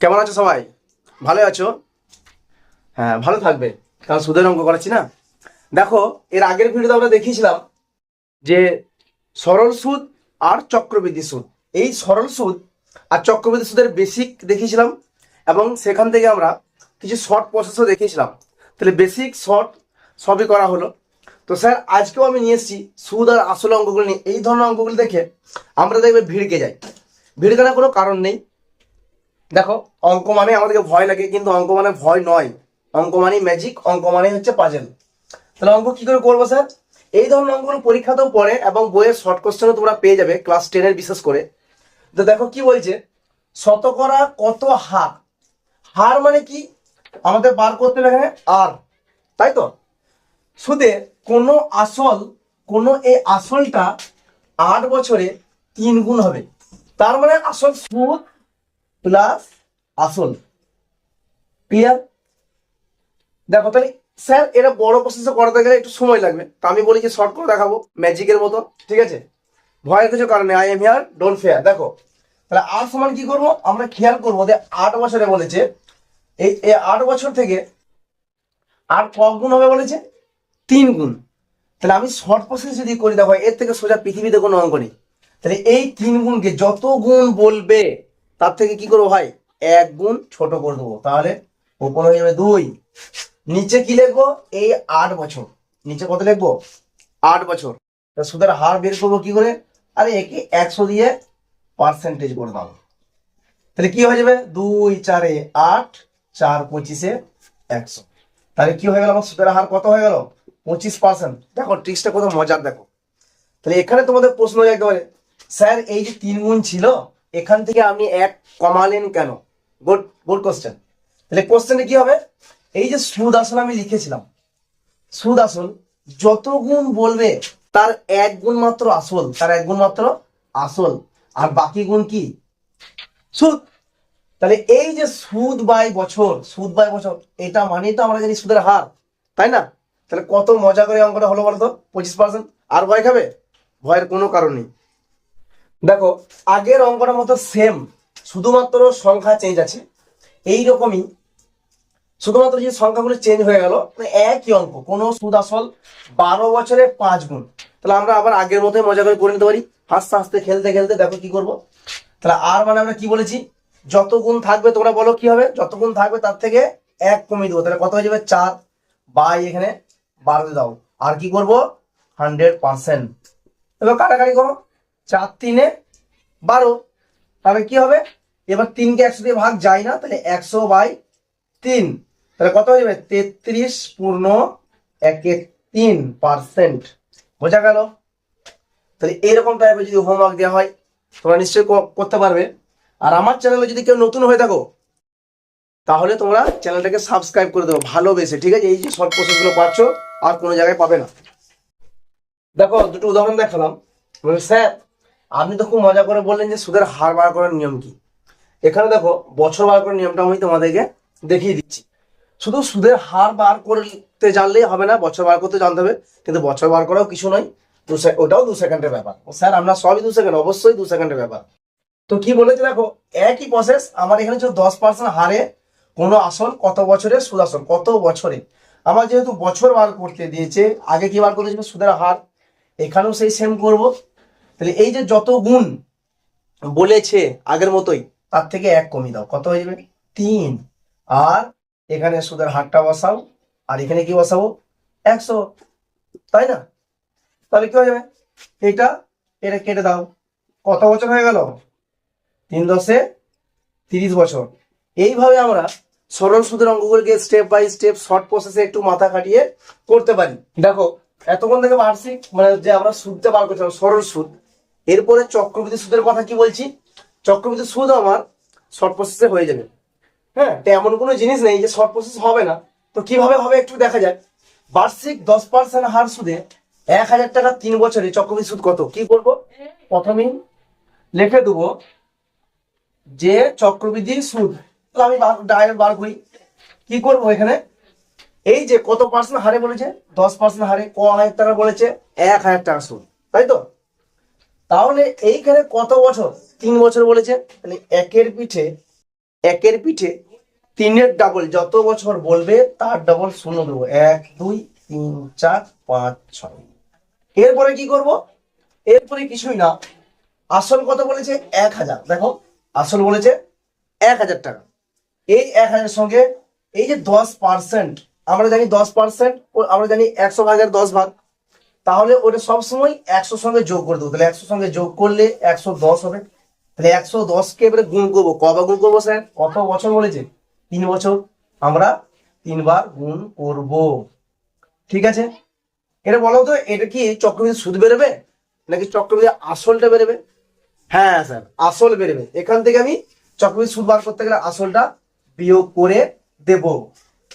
কেমন আছো সবাই? ভালো আছো? হ্যাঁ ভালো থাকবে। কারণ সুদের অঙ্ক করাচ্ছি না? দেখো, এর আগের ভিডিওতে আমরা দেখিয়েছিলাম যে সরল সুদ আর চক্রবৃদ্ধি সুদ। এই সরল সুদ আর চক্রবৃদ্ধি সুদের বেসিক দেখিয়েছিলাম এবং সেখান থেকে আমরা কিছু শর্ট প্রসেসও দেখিয়েছিলাম। তাহলে বেসিক শর্ট সবই করা হলো। তো স্যার, আজকেও আমি নিয়ে এসেছি সুদ আর আসল অঙ্কগুলো নিয়ে। এই ধরনের অঙ্কগুলো দেখে আমরা দেখবে ভিড়কে যাই ভিড় কেনার কোনো কারণ নেই। দেখো, অঙ্ক মানে আমাদেরকে ভয় লাগে, কিন্তু অঙ্ক মানে ভয় নয়। অঙ্ক মানে ম্যাজিক অঙ্ক মানে হচ্ছে পাজেল তাহলে অঙ্ক কি করে করব স্যার এই ধরনের অঙ্কগুলো পরীক্ষাতেও পড়ে এবং বইয়ের শর্ট কোশ্চেনও তোমরা পেয়ে যাবে ক্লাস টেনের বিশেষ করে। তো দেখো কি বলছে? শতকরা কত হার? হার মানে কি? আমাদের বার করতে হবে আর তাই তো? সুদে কোনো আসল, কোনো এই আসলটা আট বছরে তিন গুণ হবে। তার মানে আসল সুদ প্লাস আসল। ক্লিয়ার দেখো, তাহলে স্যার এটা বড় প্রসেসে করাতে গেলে একটু সময় লাগবে। তো আমি বলি যে শর্ট করে দেখাবো ম্যাজিকের মতো, ঠিক আছে? ভয়ের কিছু কারণে I am here don't fear দেখো, তাহলে আর সমান কি করব? আমরা খেয়াল করব যে আট বছরে বলেছে, এই আট বছর থেকে আর ক গুণ হবে বলেছে? তিন গুণ। তাহলে আমি শর্ট প্রসেস যদি করি, দেখো, এর থেকে সোজা পৃথিবীতে কোনো অঙ্ক নেই। তাহলে এই তিন গুণকে যত গুণ বলবে তার থেকে কি করব ভাই? এক গুণ ছোট করে দেবো। তাহলে উপর হয়ে যাবে দুই। নিচে কি লিখব? এই আট বছর। নিচে কত লিখব? আট বছর। সুদের হার বের করব কি করে? আরে একে একশো দিয়ে পার্সেন্টেজ করে দাও। তাহলে কি হয়ে যাবে? দুই চারে আট, চার পঁচিশে একশো। তাহলে কি হয়ে গেল আমার সুদের হার? কত হয়ে গেল? পঁচিশ পার্সেন্ট দেখো ট্রিক্সটা কত মজার দেখো। তাহলে এখানে তোমাদের প্রশ্ন পারে স্যার, এই যে তিন গুণ ছিল এখান থেকে আপনি এক কমালেন কেন? গুড গুড কোশ্চেন তাহলে কোশ্চেনে কি হবে? এই যে সুদ আসন আমি লিখেছিলাম সুদ আসল যত গুণ বলবে, তার এক গুণ মাত্র আসল, তার এক গুণ মাত্র আসল। আর বাকি গুণ কি? সুদ। তাহলে এই যে সুদ বাই বছর, সুদ বাই বছর, এটা মানেই তো আমরা জানি সুদের হার, তাই না? তাহলে কত মজা করে অঙ্কটা হলো বলতো? পঁচিশ পার্সেন্ট আর ভয় খাবে? ভয়ের কোনো কারণ নেই। দেখো, আগের অঙ্কটার মতো সেম শুধুমাত্র সংখ্যা চেঞ্জ আছে। এই রকমই শুধুমাত্র যে সংখ্যাগুলো চেঞ্জ হয়ে গেল মানে একই অঙ্ক, কোনো সুদ আসল বারো বছরে পাঁচ গুণ। তাহলে আমরা আবার আগের মতোই মজা করে করে নিতে পারি। হাসতে হাসতে, খেলতে খেলতে দেখো কি করব। তাহলে আর মানে আমরা কি বলেছি? যত গুণ থাকবে তোমরা বলো কি হবে? যত গুণ থাকবে তার থেকে এক কমিয়ে দেবো। তাহলে কত হয়ে যাবে? চার। বাই এখানে বাড়তে দাও। আর কি করব? হান্ড্রেড পার্সেন্ট এবার কাটাকাটি করো। চার তিনে বারো। তাহলে কি হবে? এবার তিনকে একশো দিয়ে ভাগ যায় না তাহলে একশো বাই তিন। তাহলে কত হয়ে যাবে? তেত্রিশ পূর্ণ এক এক তিন পার্সেন্ট। বোঝা গেল? তাহলে এরকম টাইপের যদি হোমওয়ার্ক দেওয়া হয় তোমরা নিশ্চয়ই করতে পারবে। আর আমার চ্যানেলে যদি কেউ নতুন হয়ে থাকো তাহলে তোমরা চ্যানেলটাকে সাবস্ক্রাইব করে দেবো ভালোবেসে ঠিক আছে? এই যে শর্ট প্রসেসগুলো পাচ্ছ আর কোনো জায়গায় পাবে না। দেখো দুটো উদাহরণ দেখালাম। বলে, স্যার আপনি তো খুব মজা করে বললেন যে সুদের হার বার করার নিয়ম কি? এখানে দেখো, বছর বার করার নিয়মটা আমি তোমাদেরকে দেখিয়ে দিচ্ছি। শুধু সুদের হার বার করতে জানলেই হবে না, বছর বার করতে জানতে হবে। কিন্তু বছর বার করাও কিছু নয়, দু ওটাও দু সেকেন্ডের ব্যাপার। স্যার, আমরা সবই দু সেকেন্ড, অবশ্যই দু সেকেন্ডের ব্যাপার। তো কি বলেছে দেখো, একই প্রসেস আমার এখানে ছিল দশ পার্সেন্ট হারে কোনো আসল কত বছরে সুদ আসল কত বছরে? আমার যেহেতু বছর বার করতে দিয়েছে, আগে কি বার করেছিল সুদের হার? এখানেও সেই সেম করব। তাহলে এই যে যত গুণ বলেছে আগের মতোই, তার থেকে এক কমিয়ে দাও। কত হয়ে যাবে? তিন। আর এখানে সুদের হারটা বসাও, আর এখানে কি বসাবো? একশো। তাই না? তাহলে কি হয়ে যাবে? এটা এটা কেটে দাও। কত বছর হয়ে গেল? তিন দশে তিরিশ বছর। এইভাবে আমরা সরল সুদের অঙ্কগুলোকে স্টেপ বাই স্টেপ শর্ট প্রসেসে একটু মাথা খাটিয়ে করতে পারি। দেখো, এতক্ষণ থেকে বার্ষিক মানে যে আমরা সুদটা বার করছিলাম, সরল সুদ। এরপরে চক্রবৃদ্ধি সুদের কথা কি বলছি? চক্রবৃদ্ধি সুদ আমার শর্ট প্রসেসে হয়ে যাবে। হ্যাঁ এমন কোনো জিনিস নেই যে শর্ট প্রসেস হবে না। তো কীভাবে হবে একটু দেখা যায় বার্ষিক দশ পার্সেন্ট হার সুদে এক হাজার টাকা তিন বছরে চক্রবৃদ্ধি সুদ কত? কি করব প্রথমেই লিখে দেবো যে চক্রবৃদ্ধি সুদ। আমি ডাইরেক্ট বার করি। কি করব এখানে? এই যে কত পার্সেন্ট হারে বলেছে? দশ পার্সেন্ট হারে ক হাজার টাকা বলেছে? এক হাজার টাকা সুদ। তাই তো? তাহলে এইখানে কত বছর? তিন বছর বলেছে। তাহলে একের পিঠে একের পিঠে তিনের ডাবল যত বছর বলবে তার ডাবল শূন্য দেবো। এক, দুই, তিন, চার, পাঁচ, ছয়। এরপরে কি করব? এরপরে কিছুই না। আসল কত বলেছে? এক হাজার। দেখো, আসল বলেছে এক হাজার টাকা। এই এক হাজারের সঙ্গে এই যে দশ পার্সেন্ট আমরা জানি দশ পার্সেন্ট আমরা জানি একশো ভাগের দশ ভাগ। তাহলে ওটা সবসময় একশোর সঙ্গে যোগ করে দেবো। তাহলে একশোর সঙ্গে যোগ করলে একশো দশ হবে। তাহলে একশো দশকে এবারে গুণ করব। কবার গুণ করব স্যার? কত বছর বলেছে? তিন বছর। আমরা তিনবার গুণ করব। ঠিক আছে? এটা বলো তো, এটা কি চক্রবৃদ্ধি সুদ বেরোবে? নাকি চক্রবৃদ্ধি আসলটা বেরোবে? হ্যাঁ স্যার, আসল বেরোবে। এখান থেকে আমি চক্রবৃদ্ধি সুদ বার করতে গেলে আসলটা বিয়োগ করে দেব।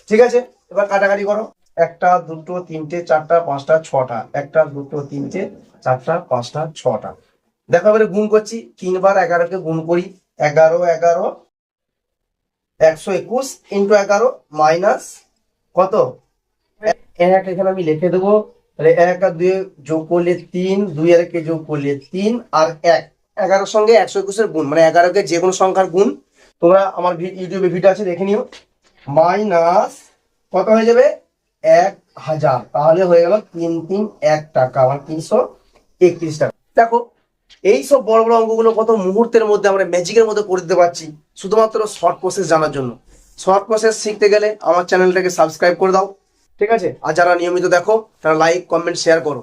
ঠিক আছে? এবার কাটাকাটি করো। একটা, দুটো, তিনটে, চারটা, পাঁচটা, ছটা। একটা, দুটো, তিনটে, চারটা, পাঁচটা, ছটা। দেখো, এবারে গুণ করছি। তিনবার এগারোকে গুণ করি। এগারো এগারো। একশো একুশ ইন্টু এগারো মাইনাস কত? এক এখানে আমি লিখে দেবো। তাহলে এক আর দুই যোগ করলে তিন, দুই আর একে যোগ করলে তিন আর এক। এগারোর সঙ্গে একশো একুশের গুণ মানে এগারোকে যে কোনো সংখ্যার গুণ। তোমরা আমার ইউটিউবে ভিডিও আছে, দেখে নিও। মাইনাস কত হয়ে যাবে? এক হাজার। তাহলে হয়ে গেল তিন তিন এক টাকা মানে তিনশো একত্রিশ টাকা। দেখো, এই সব বড় বড় অঙ্কগুলো কত মুহূর্তের মধ্যে আমরা ম্যাজিকের মধ্যে করে দিতে পারছি, শুধুমাত্র শর্ট প্রসেস জানার জন্য। শর্ট প্রসেস শিখতে গেলে আমার চ্যানেলটাকে সাবস্ক্রাইব করে দাও, ঠিক আছে? আর যারা নিয়মিত দেখো, তারা লাইক কমেন্ট শেয়ার করো।